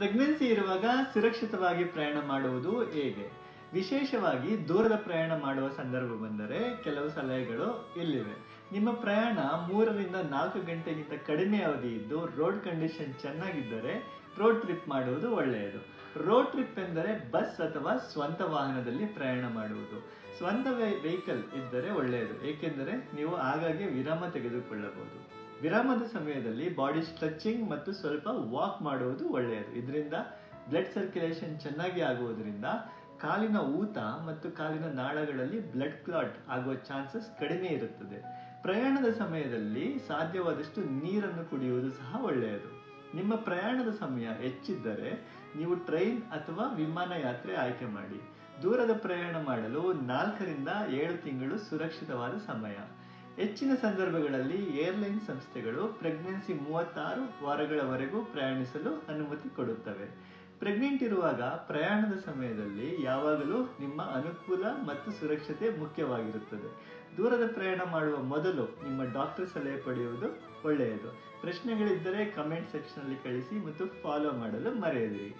Pregnancy ಇರುವಾಗ ಸುರಕ್ಷಿತವಾಗಿ ಪ್ರಯಾಣ ಮಾಡುವುದು ಹೇಗೆ? ವಿಶೇಷವಾಗಿ ದೂರದ ಪ್ರಯಾಣ ಮಾಡುವ ಸಂದರ್ಭ ಬಂದರೆ ಕೆಲವು ಸಲಹೆಗಳು ಇಲ್ಲಿವೆ. ನಿಮ್ಮ ಪ್ರಯಾಣ ಮೂರರಿಂದ ನಾಲ್ಕು ಗಂಟೆಗಿಂತ ಕಡಿಮೆ ಅವಧಿ ಇದ್ದು, ರೋಡ್ ಕಂಡೀಷನ್ ಚೆನ್ನಾಗಿದ್ದರೆ ರೋಡ್ ಟ್ರಿಪ್ ಮಾಡುವುದು ಒಳ್ಳೆಯದು. ರೋಡ್ ಟ್ರಿಪ್ ಎಂದರೆ ಬಸ್ ಅಥವಾ ಸ್ವಂತ ವಾಹನದಲ್ಲಿ ಪ್ರಯಾಣ ಮಾಡುವುದು. ಸ್ವಂತ ವೆಹಿಕಲ್ ಇದ್ದರೆ ಒಳ್ಳೆಯದು. ಏಕೆಂದರೆ ನೀವು ಆಗಾಗ್ಗೆ ವಿರಾಮ ತೆಗೆದುಕೊಳ್ಳಬಹುದು. ವಿರಾಮದ ಸಮಯದಲ್ಲಿ ಬಾಡಿ ಸ್ಟ್ರೆಚಿಂಗ್ ಮತ್ತು ಸ್ವಲ್ಪ ವಾಕ್ ಮಾಡುವುದು ಒಳ್ಳೆಯದು. ಇದರಿಂದ ಬ್ಲಡ್ ಸರ್ಕ್ಯುಲೇಷನ್ ಚೆನ್ನಾಗಿ ಆಗುವುದರಿಂದ ಕಾಲಿನ ಊತ ಮತ್ತು ಕಾಲಿನ ನಾಳಗಳಲ್ಲಿ ಬ್ಲಡ್ ಕ್ಲಾಟ್ ಆಗುವ ಚಾನ್ಸಸ್ ಕಡಿಮೆ ಇರುತ್ತದೆ. ಪ್ರಯಾಣದ ಸಮಯದಲ್ಲಿ ಸಾಧ್ಯವಾದಷ್ಟು ನೀರನ್ನು ಕುಡಿಯುವುದು ಸಹ ಒಳ್ಳೆಯದು. ನಿಮ್ಮ ಪ್ರಯಾಣದ ಸಮಯ ಹೆಚ್ಚಿದ್ದರೆ ನೀವು ಟ್ರೈನ್ ಅಥವಾ ವಿಮಾನ ಯಾತ್ರೆ ಆಯ್ಕೆ ಮಾಡಿ. ದೂರದ ಪ್ರಯಾಣ ಮಾಡಲು ನಾಲ್ಕರಿಂದ ಏಳು ತಿಂಗಳು ಸುರಕ್ಷಿತವಾದ ಸಮಯ. ಹೆಚ್ಚಿನ ಸಂದರ್ಭಗಳಲ್ಲಿ ಏರ್ಲೈನ್ ಸಂಸ್ಥೆಗಳು ಪ್ರೆಗ್ನೆನ್ಸಿ ಮೂವತ್ತಾರು ವಾರಗಳವರೆಗೂ ಪ್ರಯಾಣಿಸಲು ಅನುಮತಿ ಕೊಡುತ್ತವೆ. ಪ್ರೆಗ್ನೆಂಟ್ ಇರುವಾಗ ಪ್ರಯಾಣದ ಸಮಯದಲ್ಲಿ ಯಾವಾಗಲೂ ನಿಮ್ಮ ಅನುಕೂಲ ಮತ್ತು ಸುರಕ್ಷತೆ ಮುಖ್ಯವಾಗಿರುತ್ತದೆ. ದೂರದ ಪ್ರಯಾಣ ಮಾಡುವ ಮೊದಲು ನಿಮ್ಮ ಡಾಕ್ಟರ್ ಸಲಹೆ ಪಡೆಯುವುದು ಒಳ್ಳೆಯದು. ಪ್ರಶ್ನೆಗಳಿದ್ದರೆ ಕಮೆಂಟ್ ಸೆಕ್ಷನ್ ಅಲ್ಲಿ ಕಳಿಸಿ ಮತ್ತು ಫಾಲೋ ಮಾಡಲು ಮರೆಯದಿರಿ.